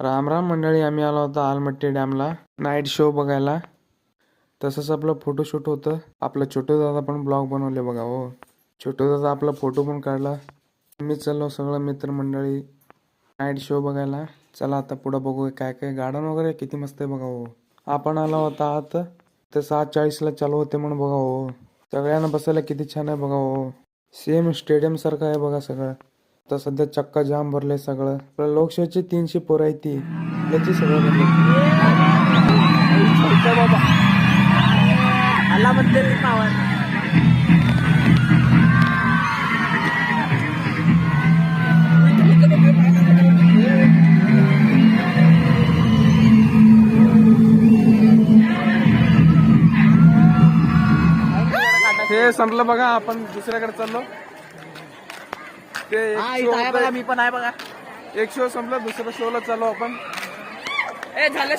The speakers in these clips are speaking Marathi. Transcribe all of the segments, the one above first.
राम राम मंडळी आम्ही आलो होतो आलमट्टी डॅमला. नाईट शो बघायला. तसंच आपलं फोटोशूट होतं. आपलं छोटू दादा पण ब्लॉग बनवले बघा हो. छोटू दादा आपला फोटो पण काढला. मी चाललो सगळं मित्रमंडळी नाईट शो बघायला. चला आता पुढं बघू काय काय गार्डन वगैरे किती मस्त आहे बघा हो. आपण आलो होता आत. तर सात चाळीसला चालू होते म्हणून बघा हो. सगळ्यांना बसायला किती छान आहे बघा हो. सेम स्टेडियम सारखं आहे बघा सगळं. आता सध्या चक्का जाम भरले सगळं. आपल्या लोकशाहीची तीनशे पोरं आहे ती. याची सगळं भरले हे संपलं बघा आपण दुसऱ्याकडे चाललो. ते हा इथं आहे बघा मी पण आहे बघा. एक शो संपला दुसऱ्या शोला चाललो आपण. ए झालं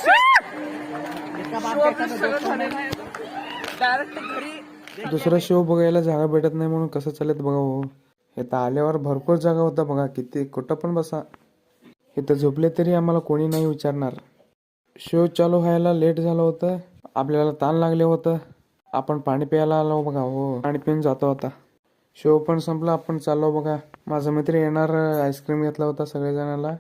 डायरेक्ट घरी दुसरा शो बघायला जागा भेटत नाही म्हणून कसं चालत बघा हो. हे तर आल्यावर भरपूर जागा होता बघा किती कुठं पण बसा. इथं झोपले तरी आम्हाला कोणी नाही विचारणार. शो चालू व्हायला लेट झालं होतं. आपल्याला ताण लागले होतं. आपण पाणी प्यायला आलो बघा हो. पाणी पिऊन जातो आता. शो पण संपला आपण चाललो बघा. माझा मित्र येणार आईस्क्रीम घेतला होता सगळेजणाला.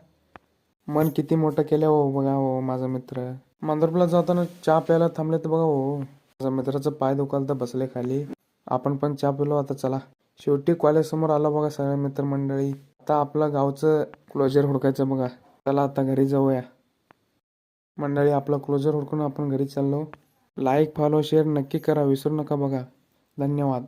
मन किती मोठं केलं हो बघा हो माझा मित्र. मांजरपूरला जाताना चहा प्यायला थांबले तर बघा हो. माझ्या मित्राचं पाय दुखाल तर बसले खाली. आपण पण चहा पिलो आता चला. शेवटी कॉलेजसमोर आलो बघा सगळ्या मित्रमंडळी. आता आपलं गावचं क्लोजर हुडकायचं बघा. चला आता घरी जाऊया. मंडळी आपलं क्लोजर हुडकून आपण घरी चाललो. लाईक फॉलो शेअर नक्की करा विसरू नका बघा. धन्यवाद.